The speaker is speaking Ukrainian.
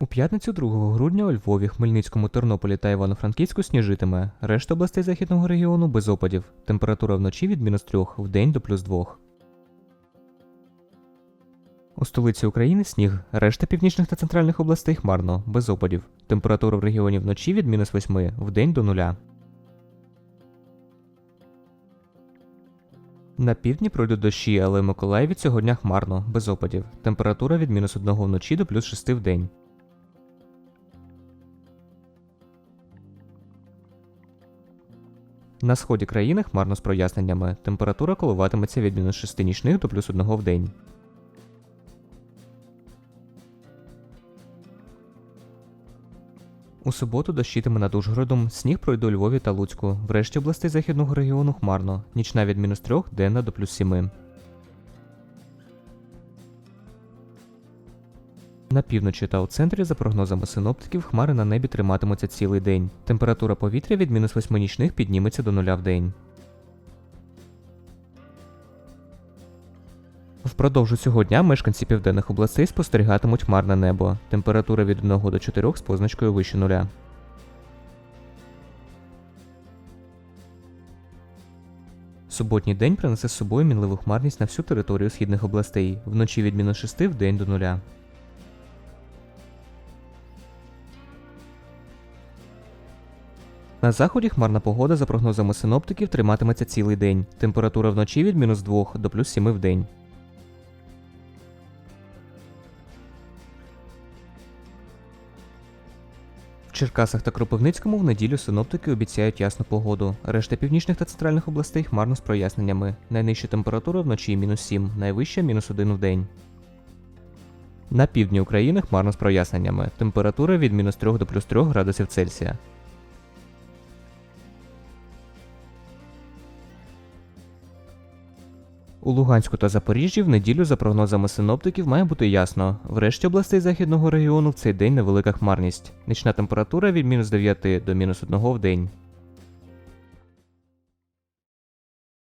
У п'ятницю 2 грудня у Львові, Хмельницькому, Тернополі та Івано-Франківську сніжитиме. Решта областей західного регіону без опадів. Температура вночі від мінус 3, вдень до плюс 2. У столиці України сніг. Решта північних та центральних областей хмарно, без опадів. Температура в регіоні вночі від мінус 8, вдень до 0. На півдні пройдуть дощі, але в Миколаєві цього дня хмарно, без опадів. Температура від мінус 1 вночі до плюс 6 в день. На сході країни хмарно з проясненнями. Температура коливатиметься від мінус 6 нічних до плюс 1 в день. У суботу дощитиме над Ужгородом, сніг пройде у Львові та Луцьку. В решті областей західного регіону хмарно. Нічна від мінус 3, денна до плюс 7. На півночі та у центрі, за прогнозами синоптиків, хмари на небі триматимуться цілий день. Температура повітря від мінус 8 нічних підніметься до нуля в день. Впродовж цього дня мешканці південних областей спостерігатимуть хмарне небо. Температура від 1 до 4 з позначкою вище нуля. Суботній день принесе з собою мінливу хмарність на всю територію східних областей, вночі від мінус 6 в день до нуля. На заході хмарна погода, за прогнозами синоптиків, триматиметься цілий день. Температура вночі від мінус 2 до плюс 7 в день. В Черкасах та Кропивницькому в неділю синоптики обіцяють ясну погоду. Решта північних та центральних областей хмарно з проясненнями. Найнижча температура вночі мінус 7, найвища мінус 1 в день. На півдні України хмарно з проясненнями. Температура від мінус 3 до плюс 3 градусів Цельсія. У Луганську та Запоріжжі в неділю, за прогнозами синоптиків, має бути ясно. В решті областей західного регіону в цей день невелика хмарність. Нічна температура від мінус 9 до мінус 1 в день.